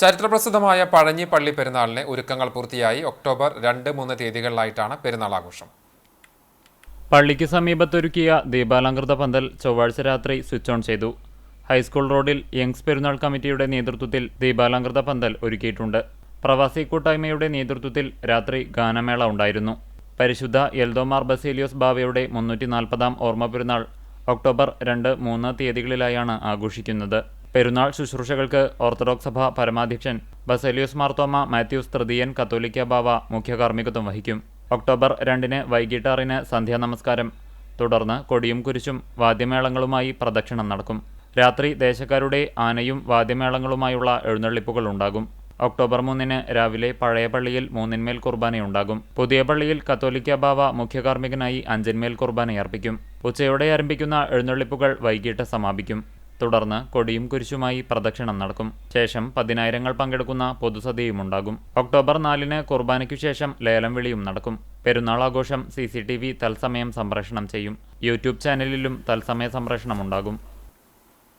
ചരിത്രപ്രസിദ്ധമായ പഴഞ്ഞി പള്ളി പെരുന്നാളിന് ഒരുക്കങ്ങൾ പൂർത്തിയായി ഒക്ടോബർ രണ്ട് മൂന്ന് തീയതികളിലായിട്ടാണ് പെരുന്നാൾ ആഘോഷം പള്ളിക്ക് സമീപത്തൊരുക്കിയ ദീപാലങ്കൃത പന്തൽ ചൊവ്വാഴ്ച രാത്രി സ്വിച്ച് ഓൺ ചെയ്തു. ഹൈസ്കൂൾ റോഡിൽ യങ്സ് പെരുന്നാൾ കമ്മിറ്റിയുടെ നേതൃത്വത്തിൽ ദീപാലങ്കൃത പന്തൽ ഒരുക്കിയിട്ടുണ്ട്. പ്രവാസി കൂട്ടായ്മയുടെ നേതൃത്വത്തിൽ രാത്രി ഗാനമേള ഉണ്ടായിരുന്നു. പരിശുദ്ധ എൽദോമാർ ബസേലിയോസ് ബാവയുടെ മുന്നൂറ്റി നാൽപ്പതാം ഓർമ്മ പെരുന്നാൾ ഒക്ടോബർ രണ്ട് മൂന്ന് തീയതികളിലായാണ് ആഘോഷിക്കുന്നത്. പെരുന്നാൾ ശുശ്രൂഷകൾക്ക് ഓർത്തഡോക്സ് സഭ പരമാധ്യക്ഷൻ. ബസേലിയോസ് മാർത്തോമ മാത്യൂസ് തൃതീയൻ കത്തോലിക്ക ബാവ മുഖ്യ കാർമ്മികത്വം വഹിക്കും. ഒക്ടോബർ രണ്ടിന് വൈകിട്ട് ആറിന് സന്ധ്യാ നമസ്കാരം. തുടർന്ന് കൊടിയും കുരിശും വാദ്യമേളങ്ങളുമായി പ്രദക്ഷിണം നടക്കും. രാത്രി ദേശക്കാരുടെ ആനയും വാദ്യമേളങ്ങളുമായുള്ള എഴുന്നള്ളിപ്പുകൾ ഉണ്ടാകും. ഒക്ടോബർ മൂന്നിന് രാവിലെ പഴയ പള്ളിയിൽ മൂന്നിന്മേൽ കുർബാനയുണ്ടാകും പുതിയ പള്ളിയിൽ കത്തോലിക്ക ബാവ മുഖ്യകാർമ്മികനായി അഞ്ചന്മേൽ കുർബാനയർപ്പിക്കും ഉച്ചയോടെ ആരംഭിക്കുന്ന എഴുന്നള്ളിപ്പുകൾ വൈകിട്ട് സമാപിക്കും. തുടർന്ന് കൊടിയും കുരിശുമായി പ്രദക്ഷിണം നടക്കും. ശേഷം പതിനായിരങ്ങൾ പങ്കെടുക്കുന്ന പൊതുസദ്യയും ഉണ്ടാകും ഒക്ടോബർ നാലിന് കുർബാനയ്ക്കു ശേഷം ലേലം വിളിയും നടക്കും. പെരുന്നാൾ ആഘോഷം സി തത്സമയം സംപ്രേഷണം ചെയ്യും. യൂട്യൂബ് ചാനലിലും തത്സമയ സംപ്രേഷണം ഉണ്ടാകും